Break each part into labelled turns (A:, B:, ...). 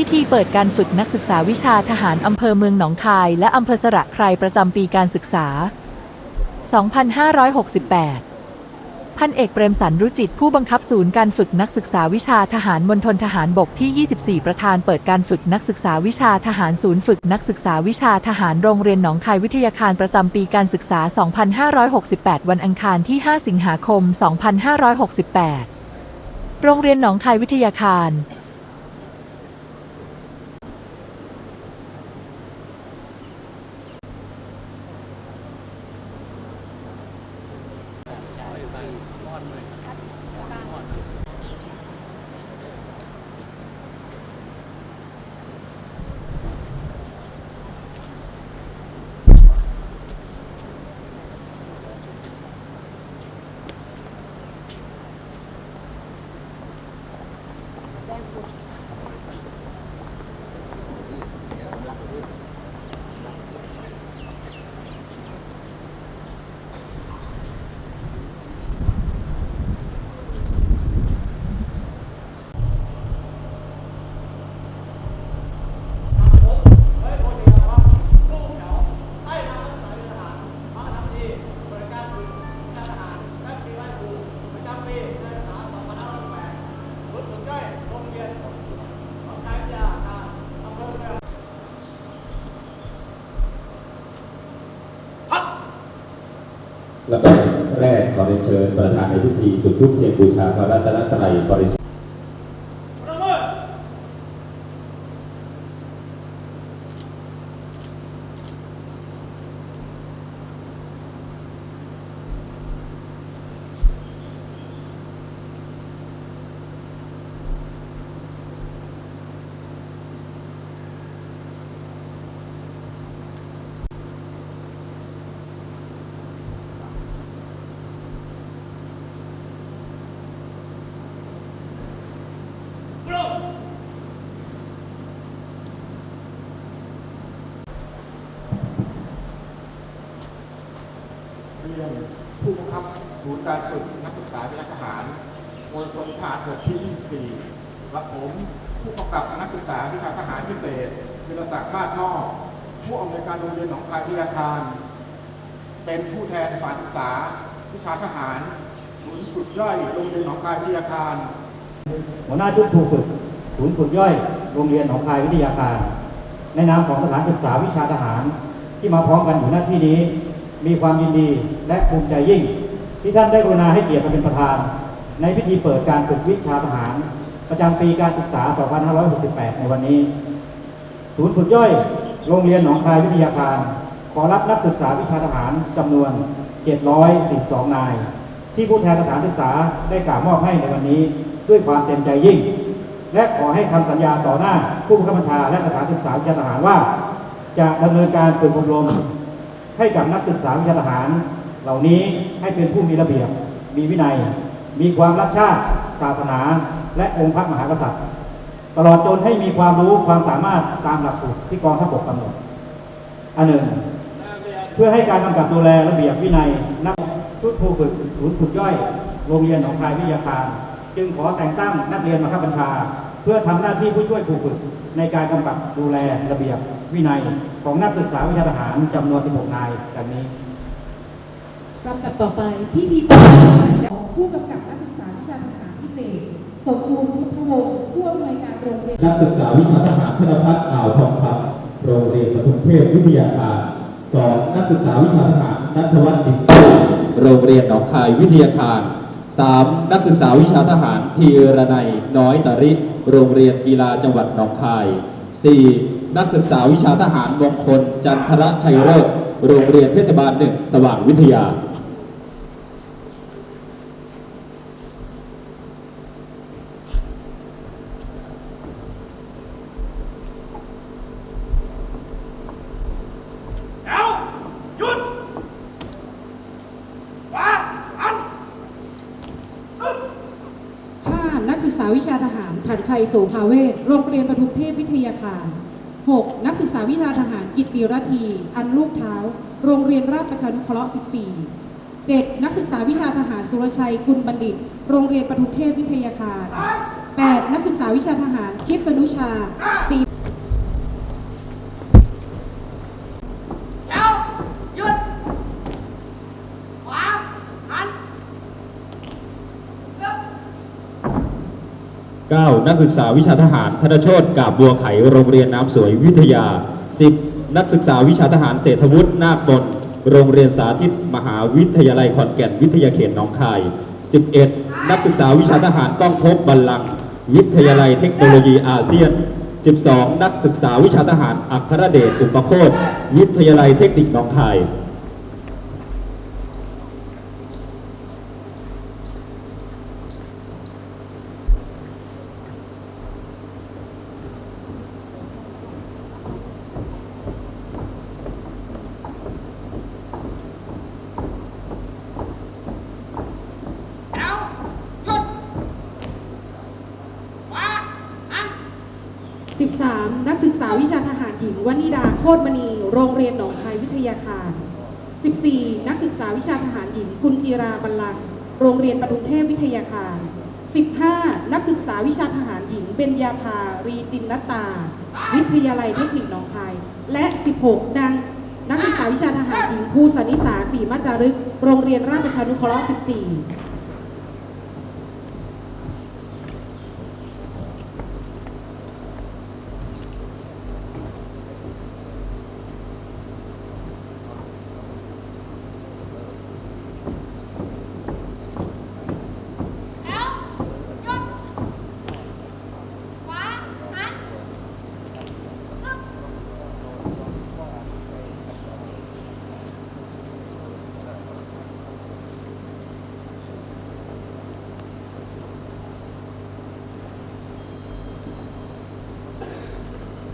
A: พิธีเปิดการฝึกนักศึกษาวิชาทหารอำเภอเมืองหนองคาย และอำเภอสระไครประจำปีการศึกษา 2568 พันเอกเปรมสันรุจิตผู้บังคับศูนย์การฝึกนักศึกษาวิชาทหารมณฑลทหารบกที่ 24 ประธานเปิดการฝึกนักศึกษาวิชาทหารศูนย์ฝึกนักศึกษาวิชาทหารโรงเรียนหนองคายวิทยาคารประจำปีการศึกษา 2568 วันอังคารที่ 5 สิงหาคม 2568 โรงเรียนหนองคายวิทยาคาร
B: แล้วก็แรกขอเรียนเชิญประธานในพิธีจุดธูปเทียนบูชาพระรัตนตรัยขอเรียนเชิญ
C: เรียนผู้บังคับศูนย์ การฝึกนักศึกษาวิชาทหารมณฑลทหารบกที่ 24และผมผู้กำกับนักศึกษาวิชาทหารพิเศษวิรศักดิ์มาศนอกผู้อำนวยการโรงเรียนหนองคายวิทยาคาร เป็นผู้แทนฝ่ายศึกษา วิชาทหารศูนย์ฝึกย่อยโรงเรียนหนองคายวิทยาคาร
D: หัวหน้าชุดครูฝึกศูนย์ฝึกย่อยโรงเรียนหนองคายวิทยาคาร ในนามของสถานศึกษาวิชาทหารที่มาพร้อมกันอยู่หน้าที่นี้ มีความยินดีและภูมิใจยิ่ง ที่ท่านได้กรุณาให้เกียรติมาเป็นประธาน ในพิธีเปิดการฝึกวิชาทหาร ประจำปีการศึกษา 2568 ในวันนี้ ศูนย์ฝึกย่อย โรงเรียนหนองคายวิทยาคาร ขอรับนักศึกษาวิชาทหารจำนวน712นาย ที่ผู้แทนสถานศึกษาได้กล่าวมอบให้ในวันนี้ด้วยความเต็มใจยิ่ง และขอให้คำสัญญาต่อหน้าผู้บังคับบัญชาและสถานศึกษาวิชาทหารว่า จะดำเนินการฝึกอบรมให้กับนักศึกษาวิชาทหาร เหล่านี้ให้เป็นผู้มีระเบียบ มีวินัย มีความรักชาติ ศาสนา และองค์พระมหากษัตริย์ ตลอดจนให้มีความรู้ความสามารถตามหลักสูตรที่กองทัพบกกำหนด อันหนึ่ง เพื่อให้การกำกับดูแลระเบียบวินัยนักชุดครูฝึกศูนย์ฝึกย่อย โรงเรียนหนองคายวิทยาคารจึงขอแต่งตั้งนักเรียนมาคับบัญชา เพื่อทำหน้าที่ผู้ช่วยครูฝึกในการกำกับดูแลระเบียบวินัยของนักศึกษาวิชาทหารจำนวน 16 นายดังนี้
E: ลำดับต่อไปพิธีเปิดของผู้กำกับนักศึกษาวิชาทหารพิเศษ สมบูรณ์พุทธวงศ์ผู้อำนวยการโรงเรียน
B: นักศึกษาวิชาทหารธนพัฒน์อ่าวทองคำโรงเรียนปทุมเทพวิทยาคารสองนักศึกษาวิชาทหารนัทวัฒน์ดิสโรงเรียนหนองคายวิทยาคาร 3. นักศึกษาวิชาทหารทีรนัยน้อยตริโรงเรียนกีฬาจังหวัดหนองคาย 4. นักศึกษาวิชาทหารมงคลจันทรชัยโรธโรงเรียนเทศบาลหนึ่งสว่างวิทยาา
E: วิชาทหารขันชัยโสภาเวศโรงเรียนปทุมเทพวิทยาคาร 6. นักศึกษาวิชาทหารกิตติรัตีอันลูกเท้า โรงเรียนราชประชานุเคราะห์ 14 7. นักศึกษาวิชาทหารสุรชัยกุลบัณฑิต โรงเรียนปทุมเทพวิทยาคาร 8. นักศึกษาวิชาทหารชิดสนุชา
F: 4
B: 9 นักศึกษาวิชาทหารธนโชตกาบบัวไขโรงเรียนน้ำสวยวิทยา 10 นักศึกษาวิชาทหารเศรษฐวุฒินาคบนโรงเรียนสาธิตมหาวิทยาลัยขอนแก่นวิทยาเขตหนองคาย 11 นักศึกษาวิชาทหารก้องพบบัลลังก์วิทยาลัยเทคโนโลยีอาเซียน 12 นักศึกษาวิชาทหารอัครเดชอุปโควิทยาลัยเทคนิคหนองคาย
F: เจ้า หยุด ขวา หัน
E: 13 นักศึกษาวิชาทหารหญิงวนิดาโคตรมณี โรงเรียนหนองคายวิทยาคาร 14 นักศึกษาวิชาทหารหญิงกุลจีราบัลลังโรงเรียนปทุมเทพวิทยาคาร 15 นักศึกษาวิชาทหารหญิงเบญญาภา รีจินนตา วิทยาลัยเทคนิคหนองคาย และ 16 ดังนักศึกษาวิชาทหารหญิงภูสนิสาสีมาจารึก โรงเรียนราชประชานุเคราะห์ 14
F: เจ้า หยุด ขวา หันเริ่ม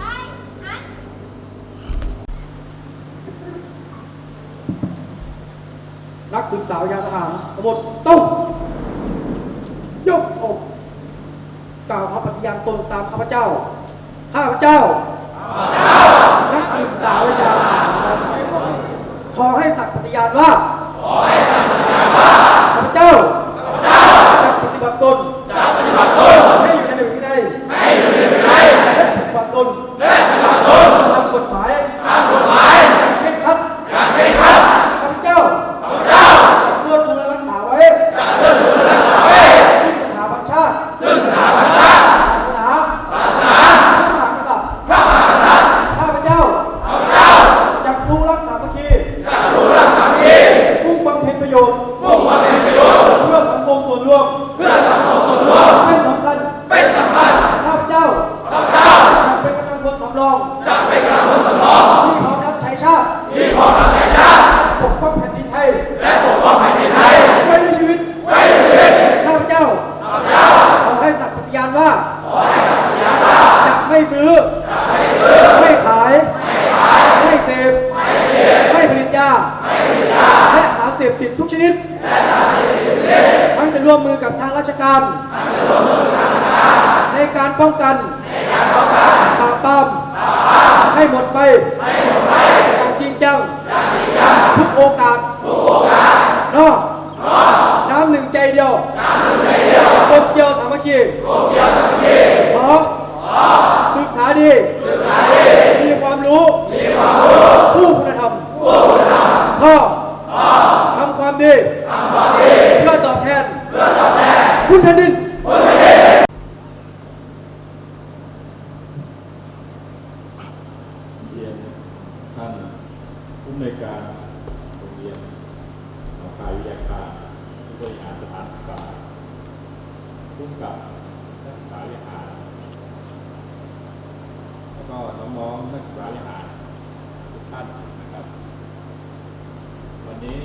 F: ซ้าย หัน
G: นัก ศึกษาวิชาทหารทั้งหมดต้องยกอกกล่าวคำปฏิญาณตนตามข้าพเจ้า นักศึกษาวิชาทหารขอให้สัตย์ปฏิญาณว่าข้าพเจ้าจะปฏิบัติตนให้อยู่ในระเบียบวินัยและปฏิบัติตนตามกฎหมายอย่างเคร่งครัดข้าพเจ้า จับตัวทุนและรักษาไว้ซึ่งสถาบันชาติศาสนาพระมหากษัตริย์ข้าพเจ้าจักรู้รักษามัคคีมุ่งบำเพ็ญประโยชน์เพื่อสังคมส่วนรวมเป็นสำคัญข้าพเจ้าจะเป็นกำลังพลสำรองที่พร้อมรับใช้ชาติและปกป้องแผ่นดินไทย ไว้ในชีวิต ข้าพเจ้า ขอให้สัตย์ปฏิญาณว่า จะไม่ซื้อ ไม่ขาย ไม่เสพ ไม่ผลิตยา และสารเสพติดทุกชนิด ทั้งจะ ร่วมมือกับทางราชการในการป้องกันปราบปรามให้หมดไปอย่างจริงจังทุกโอกาสนอกน้ำหนึ่งใจเดียวกลมเกลียวสามัคคีขอศึกษาดีมีความรู้ผู้คุณธรรมพ่อทำความดี ทำความดีเพื่อตอบแทนเพื่อตอบแทน คุณแผ่นดิน
H: เรียนท่านผู้อำนวยการโรงเรียนหนองคายวิทยาการผู้บริหารสถานศึกษาผู้กำกับนักศึกษาวิทยาการแล้วก็น้องๆนักศึกษาวิทยาการทุกท่านนะครับ วันนี้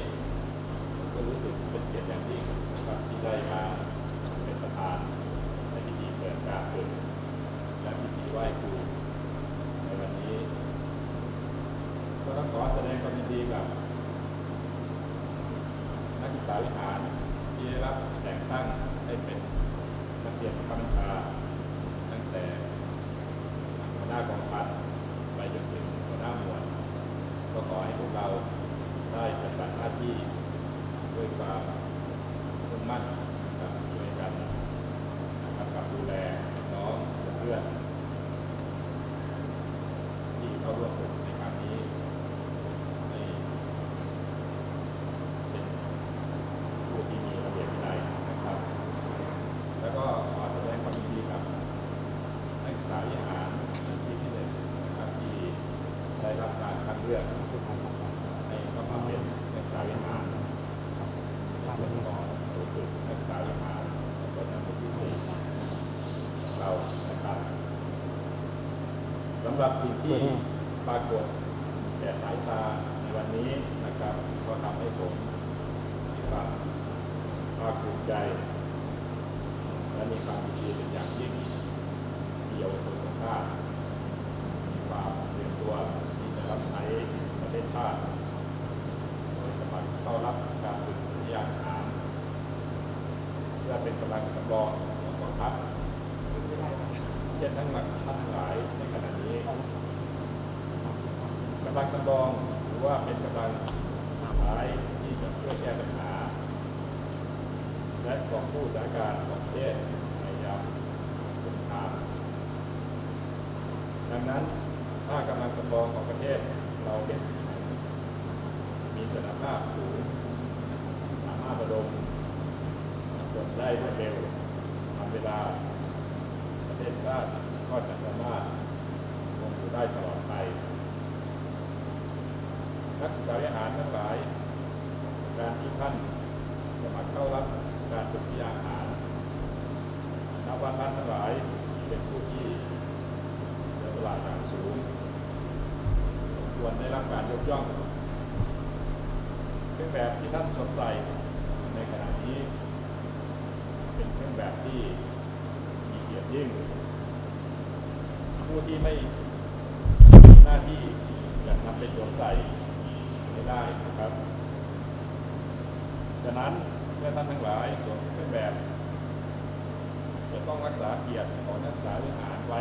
H: ผมก็รู้ สึกเป็นเกียรติอย่างยิ่งนะครับที่ได้มาเป็นประธานในพิธีเปิดการฝึกและพิธีไหว้ครูในวันนี้ก็ต้องขอแสดงความยินดีกับนักศึกษาวิหารที่ได้รับแต่งตั้งให้เป็นนักเรียนบังคัญชาตั้งแต่หัวหน้ากองพันไปจนถึงหัวหน้าหมวดก็ขอให้พวกเราได้ปฏิบัติหน้าที่ด้วยความมุ่งมั่นนะครับช่วยกันนะครับกับดูแล เลือกให้เข้ามาเป็นนักศึกษาวิหารในส่วนของศูนย์ฝึกนักศึกษาวิหารก็จะเป็นที่สี่ของเรานะครับสำหรับสิ่งที่ปรากฏแก่สายตาในวันนี้นะครับก็ทำให้ผมมีความภาคภูมิใจ และมีความยินดีเป็นอย่างยิ่งที่เยาวชนของชาติมีความเตรียมตัวที่จะรับใช้ประเทศชาติ โดยสมัครเข้ารับการฝึกวิทยาทหารเพื่อเป็นกำลังสำรองของกองทัพเช่นทั้งหลักท่านทั้งหลายในขณะนี้กำลังสำรองหรือว่าเป็นกำลังหายที่จะช่วยแก้ปัญหา และกองผู้สาการของประเทศในยามสงครามดังนั้นถ้ากำลังสำรองของประเทศเราเป็นมีสถานภาพสูงสามารถระดมจนได้รวดเร็วทำเวลาประเทศชาติก็จะสามารถคงอยู่ได้ตลอด นักศึกษาวิหารทั้งหลาย การที่ท่านสมัครเข้ารับการฝึกวิทยาหารนับว่าท่านทั้งหลายเป็นผู้ที่เสียสละอย่างสูงสมควรได้รับการยกย่องเครื่องแบบที่ท่านสวมใส่ในขณะนี้ เป็นเครื่องแบบที่มีเกียรติยิ่ง ผู้ที่ไม่มีหน้าที่จะนำไปสวมใส่ ไม่ได้นะครับฉะนั้นเมื่อท่านทั้งหลายสวมเครื่องแบบจะต้องรักษาเกียรติของนักศึกษาวิหารไว้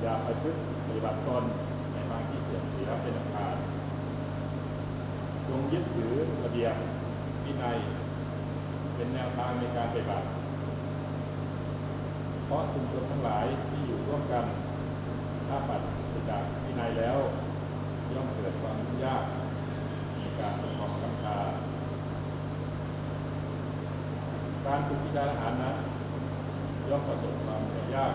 H: อย่าไปพึ่งปฏิบัติตนในทางที่เสื่อมเสียเป็นอันขาดจงยึดถือระเบียบวินัยเป็นแนวทางในการปฏิบัติ เพราะชุมชนทั้งหลายที่อยู่ร่วมกันถ้าปัดจากวินัยแล้ว ย่อมเกิดความยุ่งยากในการปกครองบังคับบัญชาการฝึกวิชาทหารนั้นย่อมประสบความเหนื่อยยาก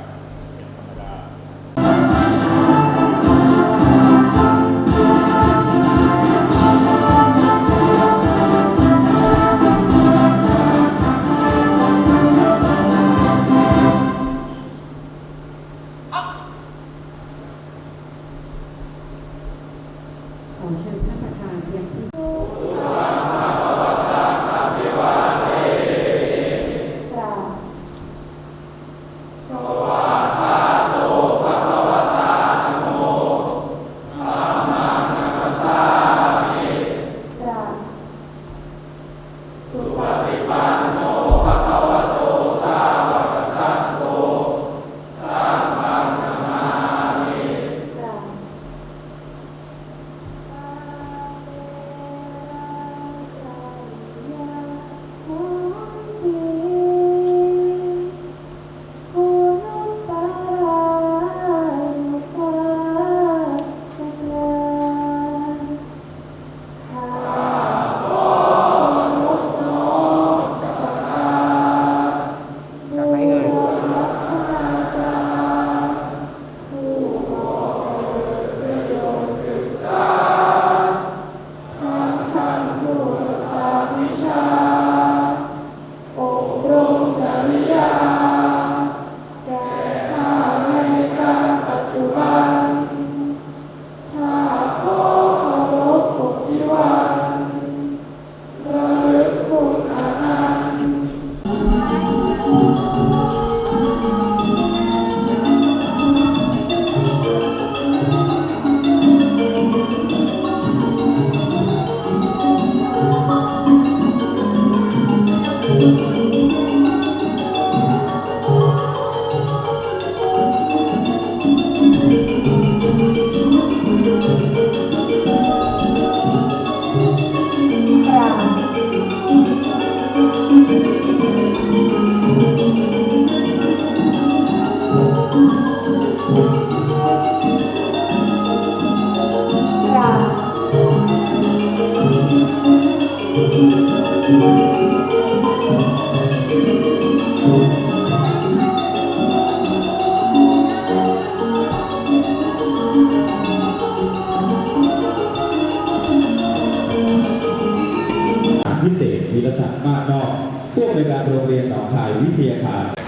H: ศักดิ์มากนอกผู้อำนวยการโรงเรียนหนองคายวิทยาคาร